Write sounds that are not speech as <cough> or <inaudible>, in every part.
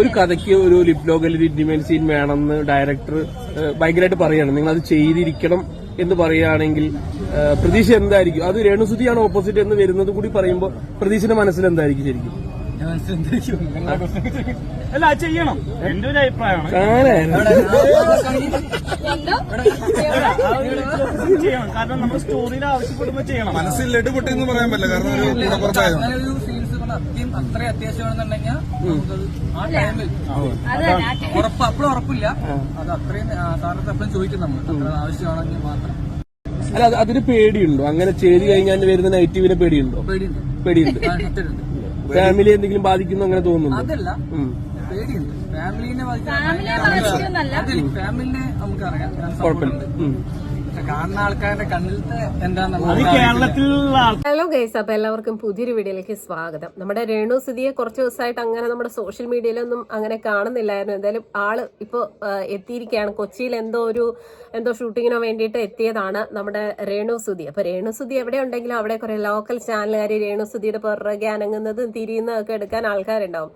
ഒരു കഥയ്ക്ക് ഒരു ലിപ് അല്ലെങ്കിൽ ഇന്റിമേൻ സീൻ വേണമെന്ന് ഡയറക്ടർ ഭയങ്കരമായിട്ട് പറയാണ്. നിങ്ങൾ അത് ചെയ്തിരിക്കണം എന്ന് പറയുകയാണെങ്കിൽ പ്രതീക്ഷ എന്തായിരിക്കും? അത് രേണുസുതിയാണ് ഓപ്പോസിറ്റ് എന്ന് വരുന്നത് കൂടി പറയുമ്പോൾ പ്രതീക്ഷയുടെ മനസ്സിൽ എന്തായിരിക്കും ശരിക്കും? അല്ല ചെയ്യണം. എന്റെ ഒരു അഭിപ്രായമാണ്. ചെയ്യണം. കാരണം നമ്മൾ സ്റ്റോറിയിൽ ആവശ്യപ്പെടുമ്പോ ചെയ്യണം. മനസ്സിൽ ലഡുപൊട്ടി എന്ന് പറയാൻ പറ്റില്ല. കാരണം ഒരു കൊണ്ട് അത്രയും അത്യാവശ്യമാണെന്നുണ്ടെങ്കിൽ നമുക്കത് ആ ടൈമിൽ ഉറപ്പ് അപ്പോഴും ഉറപ്പില്ല. അത് അത്രയും സാറിന് എപ്പോഴും ചോദിക്കും നമ്മൾ അത്ര ആവശ്യമാണെങ്കിൽ മാത്രം. അല്ല അത് അതിന് പേടിയുണ്ടോ? അങ്ങനെ ചെയ്ത് കഴിഞ്ഞാൽ വരുന്ന നെഗറ്റീവിനെ പേടിയുണ്ടോ? പേടിയുണ്ട്. ഫാമിലി <laughs> എന്തെങ്കിലും ബാധിക്കുന്നു അങ്ങനെ തോന്നുന്നു അതല്ല. പേടിയുണ്ട്. ഫാമിലിനെ ഫാമിലിനെ നമുക്കറിയാം. കുഴപ്പമില്ല. കാണുന്ന ആൾക്കാരുടെ കണ്ണിലത്തെ ഹലോ ഗൈസ് അപ്പൊ എല്ലാവർക്കും പുതിയൊരു വീഡിയോയിലേക്ക് സ്വാഗതം. നമ്മുടെ രേണു സുധിയെ കുറച്ച് ദിവസമായിട്ട് അങ്ങനെ നമ്മുടെ സോഷ്യൽ മീഡിയയിലൊന്നും അങ്ങനെ കാണുന്നില്ലായിരുന്നു. എന്തായാലും ആൾ ഇപ്പൊ എത്തിയിരിക്കുകയാണ്. കൊച്ചിയിൽ എന്തോ ഒരു എന്തോ ഷൂട്ടിങ്ങിനോ വേണ്ടിയിട്ട് എത്തിയതാണ് നമ്മുടെ രേണു സുധി അപ്പൊ രേണു സുധി എവിടെ ഉണ്ടെങ്കിലും അവിടെ കുറെ ലോക്കൽ ചാനലുകാർ രേണു സുധിയുടെ പുറകെ അനങ്ങുന്നതും തിരിയുന്നതൊക്കെ എടുക്കാൻ ആൾക്കാരുണ്ടാവും.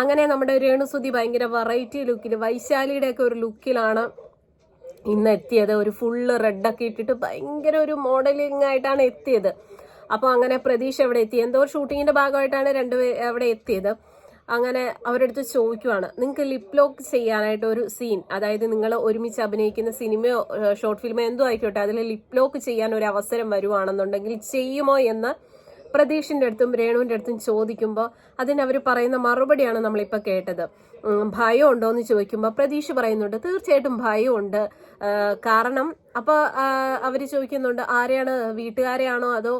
അങ്ങനെ നമ്മുടെ രേണു സുധി ഭയങ്കര വെറൈറ്റി ലുക്കിൽ വൈശാലിയുടെ ഒക്കെ ഒരു ലുക്കിലാണ് ഇന്ന് എത്തിയത്. ഒരു ഫുള്ള് റെഡൊക്കെ ഇട്ടിട്ട് ഭയങ്കര ഒരു മോഡലിംഗ് ആയിട്ടാണ് എത്തിയത്. അപ്പോൾ അങ്ങനെ പ്രതീക്ഷ എവിടെ എത്തി. എന്തോ ഒരു ഷൂട്ടിങ്ങിന്റെ ഭാഗമായിട്ടാണ് രണ്ടുപേർ അവിടെ എത്തിയത്. അങ്ങനെ അവരുടെ അടുത്ത് ചോദിക്കുവാണ് നിങ്ങൾക്ക് ലിപ് ലോക്ക് ചെയ്യാനായിട്ട് ഒരു സീൻ അതായത് നിങ്ങൾ ഒരുമിച്ച് അഭിനയിക്കുന്ന സിനിമയോ ഷോർട്ട് ഫിലിമോ എന്തോ ആയിക്കോട്ടെ അതിൽ ലിപ് ലോക്ക് ചെയ്യാൻ ഒരു അവസരം വരുവാണെന്നുണ്ടെങ്കിൽ ചെയ്യുമോ എന്ന് പ്രതീഷിന്റെ അടുത്തും രേണുവിന്റെ അടുത്തും ചോദിക്കുമ്പോൾ അതിന് അവർ പറയുന്ന മറുപടിയാണ് നമ്മളിപ്പോൾ കേട്ടത്. ഭയം ഉണ്ടോ എന്ന് ചോദിക്കുമ്പോൾ പ്രതീക്ഷ പറയുന്നുണ്ട്. തീർച്ചയായിട്ടും ഭയമുണ്ട് കാരണം അപ്പോൾ അവർ ചോദിക്കുന്നുണ്ട് ആരെയാണ് വീട്ടുകാരെയാണോ അതോ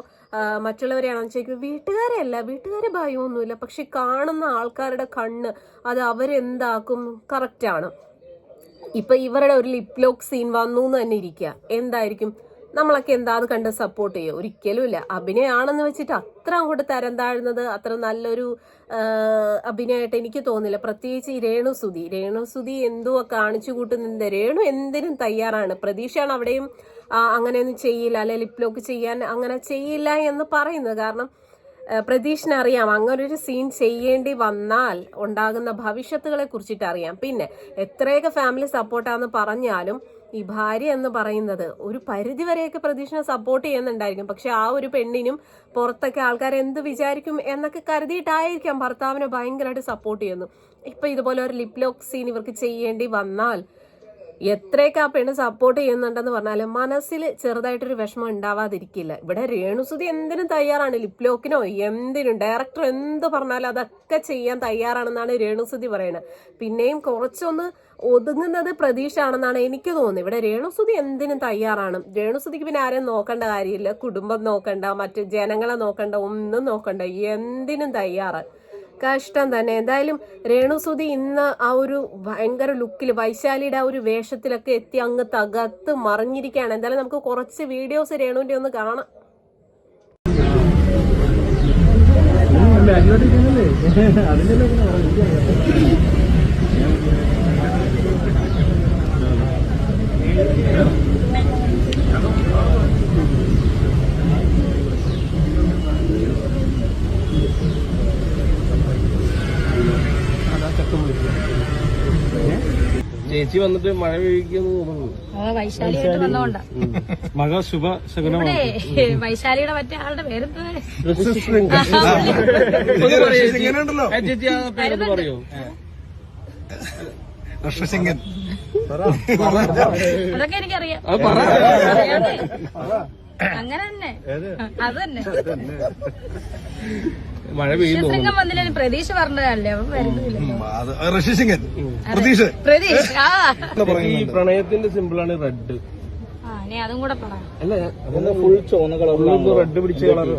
മറ്റുള്ളവരെയാണോ എന്ന് ചോദിക്കും വീട്ടുകാരെയല്ല വീട്ടുകാരെ ഭയമൊന്നുമില്ല. പക്ഷെ കാണുന്ന ആൾക്കാരുടെ കണ്ണ് അത് അവരെന്താക്കും? കറക്റ്റാണ് ഇപ്പൊ ഇവരുടെ ഒരു ലിപ്ലോക്ക് സീൻ വന്നു എന്ന് തന്നെ ഇരിക്കുക. എന്തായിരിക്കും? നമ്മളൊക്കെ എന്താ അത് കണ്ട് സപ്പോർട്ട് ചെയ്യുക ഒരിക്കലുമില്ല അഭിനയമാണെന്ന് വെച്ചിട്ട് അത്ര അങ്ങോട്ട് തരം താഴ്ന്നത് അത്ര നല്ലൊരു അഭിനയമായിട്ട് എനിക്ക് തോന്നില്ല. പ്രത്യേകിച്ച് ഈ രേണു സുധി. രേണു എന്തോ കാണിച്ചു കൂട്ടുന്നുണ്ട്. രേണു എന്തിനും തയ്യാറാണ്. പ്രതീക്ഷയാണ് അവിടെയും അങ്ങനെയൊന്നും ചെയ്യില്ല അല്ലെ ലിപ് ലോക്ക് ചെയ്യാൻ അങ്ങനെ ചെയ്യില്ല എന്ന് പറയുന്നത്. കാരണം പ്രതീക്ഷന് അറിയാം. അങ്ങനെ ഒരു സീൻ ചെയ്യേണ്ടി വന്നാൽ ഉണ്ടാകുന്ന ഭവിഷ്യത്തുകളെ കുറിച്ചിട്ട് അറിയാം. പിന്നെ എത്രയൊക്കെ ഫാമിലി സപ്പോർട്ടാന്ന് പറഞ്ഞാലും ഈ ഭാര്യ എന്ന് പറയുന്നത് ഒരു പരിധി വരെയൊക്കെ പ്രതീക്ഷനെ സപ്പോർട്ട് ചെയ്യുന്നുണ്ടായിരിക്കും. പക്ഷെ ആ ഒരു പെണ്ണിനും പുറത്തൊക്കെ ആൾക്കാർ എന്ത് വിചാരിക്കും എന്നൊക്കെ കരുതിയിട്ടായിരിക്കാം ഭർത്താവിനെ ഭയങ്കരമായിട്ട് സപ്പോർട്ട് ചെയ്യുന്നു ഇപ്പൊ ഇതുപോലെ ഒരു ലിപ് ലോക്ക് സീൻ ഇവർക്ക് ചെയ്യേണ്ടി വന്നാൽ എത്രയൊക്കെ ആ പെണ്ണ് സപ്പോർട്ട് ചെയ്യുന്നുണ്ടെന്ന് പറഞ്ഞാലും മനസ്സിൽ ചെറുതായിട്ടൊരു വിഷമം ഉണ്ടാവാതിരിക്കില്ല. ഇവിടെ രേണുസുതി എന്തിനും തയ്യാറാണ്? ലിപ്ലോക്കിനോ എന്തിനും? ഡയറക്ടർ എന്ത് പറഞ്ഞാലും അതൊക്കെ ചെയ്യാൻ തയ്യാറാണെന്നാണ് രേണുസുതി പറയുന്നത്. പിന്നെയും കുറച്ചൊന്ന് ഒതുങ്ങുന്നത് പ്രതീക്ഷ ആണെന്നാണ് എനിക്ക് തോന്നുന്നത്. ഇവിടെ രേണുസുതി എന്തിനും തയ്യാറാണ്. രേണുസുതിക്ക് പിന്നെ ആരെയും നോക്കേണ്ട കാര്യമില്ല. കുടുംബം നോക്കണ്ട മറ്റു ജനങ്ങളെ നോക്കണ്ട ഒന്നും നോക്കണ്ട. എന്തിനും തയ്യാറ്. കഷ്ടം തന്നെ. എന്തായാലും രേണുസുതി ഇന്ന് ആ ഒരു ഭയങ്കര ലുക്കിൽ വൈശാലിയുടെ ആ ഒരു വേഷത്തിലൊക്കെ എത്തി അങ്ങ് തകർത്ത് മറിഞ്ഞിരിക്കുകയാണ്. എന്തായാലും നമുക്ക് കുറച്ച് വീഡിയോസ് രേണുവിന്റെ ഒന്ന് കാണാം. <laughs> ചേച്ചി വന്നിട്ട് മഴ പെയ്യിക്കുന്നു തോന്നുന്നു. മക ശുഭ ശകുനമാണ് വൈശാലിയുടെ മറ്റേ ആളുടെ പേരെന്താ? പറയൂ ചേച്ചി. ഇങ്ങനെയുണ്ടല്ലോ ആ ചേച്ചി ആ പേരൊന്ന് പറയോ? ഋഷസിംഗൻ അതൊക്കെ എനിക്കറിയാം. അങ്ങനെ തന്നെ. അത് തന്നെ. മഴ പെയ്യുന്നു പ്രതീക്ഷ പറഞ്ഞതല്ലേ? ഋഷിസിംഗൻ പ്രതീക്ഷ പ്രതീക്ഷ ആ. ഈ പ്രണയത്തിന്റെ സിമ്പിളാണ് റെഡ്. അതും കൂടെ പറയാം. അല്ല ഫുൾ ചോന്ന കളർ റെഡ് പിടിച്ച കളർ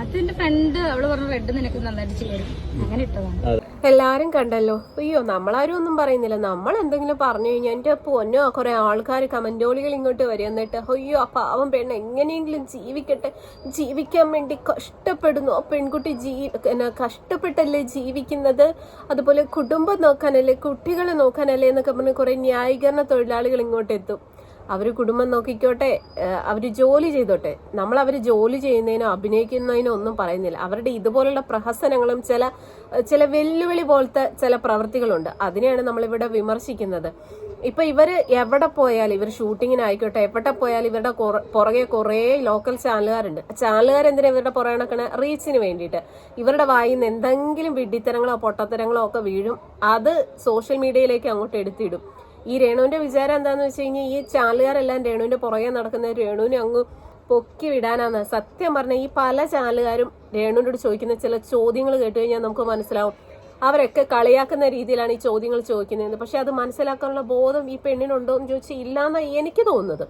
അതിന്റെ ഫ്രണ്ട് അവൾ പറഞ്ഞു റെഡ് നിനക്ക് നന്നായിട്ട് ചേരും അങ്ങനെ ഇട്ടതാണ്. എല്ലാരും കണ്ടല്ലോ. അയ്യോ നമ്മളാരും ഒന്നും പറയുന്നില്ല. നമ്മൾ എന്തെങ്കിലും പറഞ്ഞു കഴിഞ്ഞാൽ എന്റെ പൊന്നോ കുറെ ആൾക്കാർ കമന്റോളികൾ ഇങ്ങോട്ട് വരും എന്നിട്ട് അയ്യോ ആ പാവം പെണ്ണ് എങ്ങനെയെങ്കിലും ജീവിക്കട്ടെ. ജീവിക്കാൻ വേണ്ടി കഷ്ടപ്പെടുന്നു. ആ പെൺകുട്ടി ജീ എന്നാ കഷ്ടപ്പെട്ടല്ലേ ജീവിക്കുന്നത്? അതുപോലെ കുടുംബം നോക്കാനല്ലേ കുട്ടികളെ നോക്കാനല്ലേ എന്നൊക്കെ പറഞ്ഞ് കുറേ ന്യായീകരണ തൊഴിലാളികൾ ഇങ്ങോട്ട് എത്തും. അവർ കുടുംബം നോക്കിക്കോട്ടെ അവർ ജോലി ചെയ്തോട്ടെ. നമ്മൾ അവർ ജോലി ചെയ്യുന്നതിനോ അഭിനയിക്കുന്നതിനോ ഒന്നും പറയുന്നില്ല. അവരുടെ ഇതുപോലുള്ള പ്രഹസനങ്ങളും ചില ചില വെല്ലുവിളി പോലത്തെ ചില പ്രവൃത്തികളുണ്ട്. അതിനെയാണ് നമ്മളിവിടെ വിമർശിക്കുന്നത്. ഇപ്പൊ ഇവർ എവിടെ പോയാൽ ഇവർ ഷൂട്ടിങ്ങിനായിക്കോട്ടെ എവിടെ പോയാൽ ഇവരുടെ പുറകെ കുറേ ലോക്കൽ ചാനലുകാരുണ്ട്. ചാനലുകാർ എന്തിനാ ഇവരുടെ പുറകെ നടക്കണ? റീച്ചിന് വേണ്ടിയിട്ട്. ഇവരുടെ വായിൽ നിന്ന് എന്തെങ്കിലും വിഡ്ഢിത്തരങ്ങളോ പൊട്ടത്തരങ്ങളോ ഒക്കെ വീഴും. അത് സോഷ്യൽ മീഡിയയിലേക്ക് അങ്ങോട്ട് എടുത്തിടും. ഈ രേണുവിന്റെ വിചാരം എന്താന്ന് വെച്ച് കഴിഞ്ഞാൽ ഈ ചാലുകാരെല്ലാം രേണുവിന്റെ പുറകെ നടക്കുന്ന രേണുവിനെ അങ്ങ് പൊക്കി വിടാനാണ്. സത്യം പറഞ്ഞ ഈ പല ചാനലുകാരും രേണുവിനോട് ചോദിക്കുന്ന ചില ചോദ്യങ്ങൾ കേട്ട് കഴിഞ്ഞാൽ നമുക്ക് മനസ്സിലാവും. അവരൊക്കെ കളിയാക്കുന്ന രീതിയിലാണ് ഈ ചോദ്യങ്ങൾ ചോദിക്കുന്നത്. പക്ഷെ അത് മനസ്സിലാക്കാനുള്ള ബോധം ഈ പെണ്ണിനുണ്ടോ എന്ന് ചോദിച്ചാൽ ഇല്ലാന്നാണ് എനിക്ക് തോന്നുന്നത്.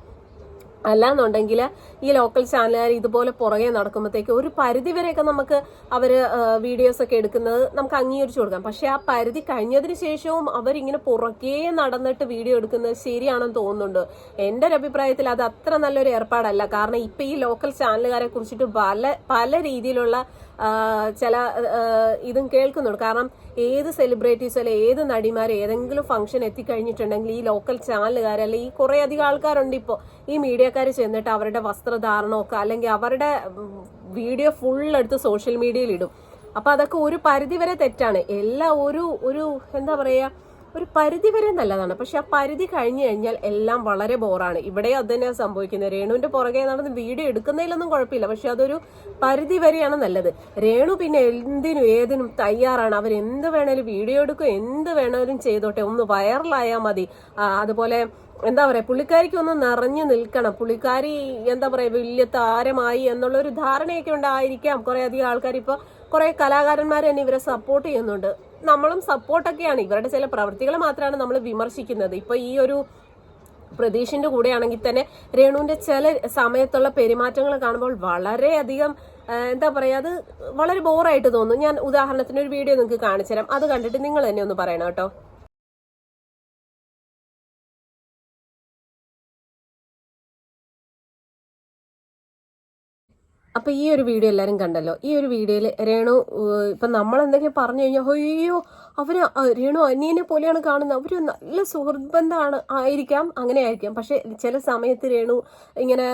അല്ലാന്നുണ്ടെങ്കിൽ ഈ ലോക്കൽ ചാനലുകാർ ഇതുപോലെ പുറകെ നടക്കുമ്പോഴത്തേക്ക് ഒരു പരിധി വരെയൊക്കെ നമുക്ക് അവർ വീഡിയോസ് ഒക്കെ എടുക്കുന്നത് നമുക്ക് അംഗീകരിച്ചു കൊടുക്കാം. പക്ഷെ ആ പരിധി കഴിഞ്ഞതിന് ശേഷവും അവരിങ്ങനെ പുറകെ നടന്നിട്ട് വീഡിയോ എടുക്കുന്നത് ശരിയാണെന്ന് തോന്നുന്നുണ്ട്. എന്റെ ഒരു അഭിപ്രായത്തിൽ അത് അത്ര നല്ലൊരു ഏർപ്പാടല്ല. കാരണം ഇപ്പം ഈ ലോക്കൽ ചാനലുകാരെ കുറിച്ചിട്ട് പല പല രീതിയിലുള്ള ചില ഇതും കേൾക്കുന്നുണ്ട്. കാരണം ഏത് സെലിബ്രിറ്റീസ് അല്ലെ ഏത് നടിമാർ ഏതെങ്കിലും ഫംഗ്ഷൻ എത്തിക്കഴിഞ്ഞിട്ടുണ്ടെങ്കിൽ ഈ ലോക്കൽ ചാനലുകാർ അല്ലെ ഈ കുറെ അധികം ആൾക്കാരുണ്ട് ഇപ്പോൾ ഈ മീഡിയക്കാർ ചെന്നിട്ട് അവരുടെ വസ്ത്രധാരണമൊക്കെ അല്ലെങ്കിൽ അവരുടെ വീഡിയോ ഫുൾ എടുത്ത് സോഷ്യൽ മീഡിയയിൽ ഇടും. അപ്പൊ അതൊക്കെ ഒരു പരിധിവരെ തെറ്റാണ്. എല്ലാ ഒരു ഒരു എന്താ പറയാ ഒരു പരിധി വരെ നല്ലതാണ്. പക്ഷെ ആ പരിധി കഴിഞ്ഞു കഴിഞ്ഞാൽ എല്ലാം വളരെ ബോറാണ്. ഇവിടെ അത് തന്നെയാണ് സംഭവിക്കുന്നത്. രേണുവിന്റെ പുറകെ നടന്ന് വീഡിയോ എടുക്കുന്നതിലൊന്നും കുഴപ്പമില്ല. പക്ഷെ അതൊരു പരിധി വരെയാണ് നല്ലത്. രേണു പിന്നെ എന്തിനും ഏതിനും തയ്യാറാണ്. അവർ എന്ത് വേണേലും വീഡിയോ എടുക്കും എന്ത് വേണേലും ചെയ്തോട്ടെ. ഒന്ന് വൈറലായാൽ മതി. അതുപോലെ എന്താ പറയാ പുള്ളിക്കാരിക്ക് ഒന്ന് നിറഞ്ഞു നിൽക്കണം. പുള്ളിക്കാരി എന്താ പറയാ വലിയ താരമായി എന്നുള്ളൊരു ധാരണയൊക്കെ ഉണ്ടായിരിക്കാം. കുറെ അധികം ആൾക്കാർ ഇപ്പൊ കുറെ കലാകാരന്മാർ തന്നെ ഇവരെ സപ്പോർട്ട് ചെയ്യുന്നുണ്ട്. നമ്മളും സപ്പോർട്ടൊക്കെയാണ്. ഇവരുടെ ചില പ്രവൃത്തികൾ മാത്രമാണ് നമ്മൾ വിമർശിക്കുന്നത്. ഇപ്പൊ ഈ ഒരു പ്രതീഷിന്റെ കൂടെയാണെങ്കിൽ തന്നെ രേണുവിന്റെ ചില സമയത്തുള്ള പെരുമാറ്റങ്ങൾ കാണുമ്പോൾ വളരെയധികം എന്താ പറയാ അത് വളരെ ബോറായിട്ട് തോന്നും. ഞാൻ ഉദാഹരണത്തിന് ഒരു വീഡിയോ നിങ്ങൾക്ക് കാണിച്ചു തരാം അത് കണ്ടിട്ട് നിങ്ങൾ തന്നെ ഒന്ന് പറയണം കേട്ടോ. അപ്പൊ ഈ ഒരു വീഡിയോ എല്ലാവരും കണ്ടല്ലോ. ഈ ഒരു വീഡിയോയിൽ രേണു ഇപ്പം നമ്മൾ എന്തെങ്കിലും പറഞ്ഞു കഴിഞ്ഞാൽ അയ്യോ അവർ രേണു അനിയനെ പോലെയാണ് കാണുന്നത്. അവർ നല്ല സുഹൃത്ത് ബന്ധമാണ് ആയിരിക്കാം അങ്ങനെ ആയിരിക്കാം. പക്ഷേ ചില സമയത്ത് രേണു ഇങ്ങനെ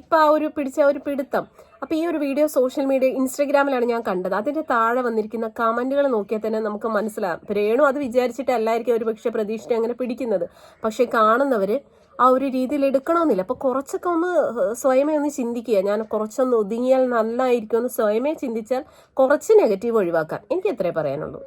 ഇപ്പൊ ആ ഒരു പിടിച്ച ഒരു പിടുത്തം. അപ്പോൾ ഈ ഒരു വീഡിയോ സോഷ്യൽ മീഡിയ ഇൻസ്റ്റഗ്രാമിലാണ് ഞാൻ കണ്ടത്. അതിന്റെ താഴെ വന്നിരിക്കുന്ന കമന്റുകൾ നോക്കിയാൽ തന്നെ നമുക്ക് മനസ്സിലാകും രേണു അത് വിചാരിച്ചിട്ടല്ലായിരിക്കും ഒരു പക്ഷെ പ്രതീക്ഷിച്ച് അങ്ങനെ പിടിക്കുന്നത്. പക്ഷേ കാണുന്നവര് ആ ഒരു രീതിയിൽ എടുക്കണമെന്നില്ല. അപ്പൊ കുറച്ചൊക്കെ ഒന്ന് സ്വയമേ ഒന്ന് ചിന്തിക്കുക. ഞാൻ കുറച്ചൊന്ന് ഒതുങ്ങിയാൽ നന്നായിരിക്കും എന്ന് സ്വയമേ ചിന്തിച്ചാൽ കുറച്ച് നെഗറ്റീവ് ഒഴിവാക്കാം എനിക്ക് എത്രേ പറയാനുള്ളൂ.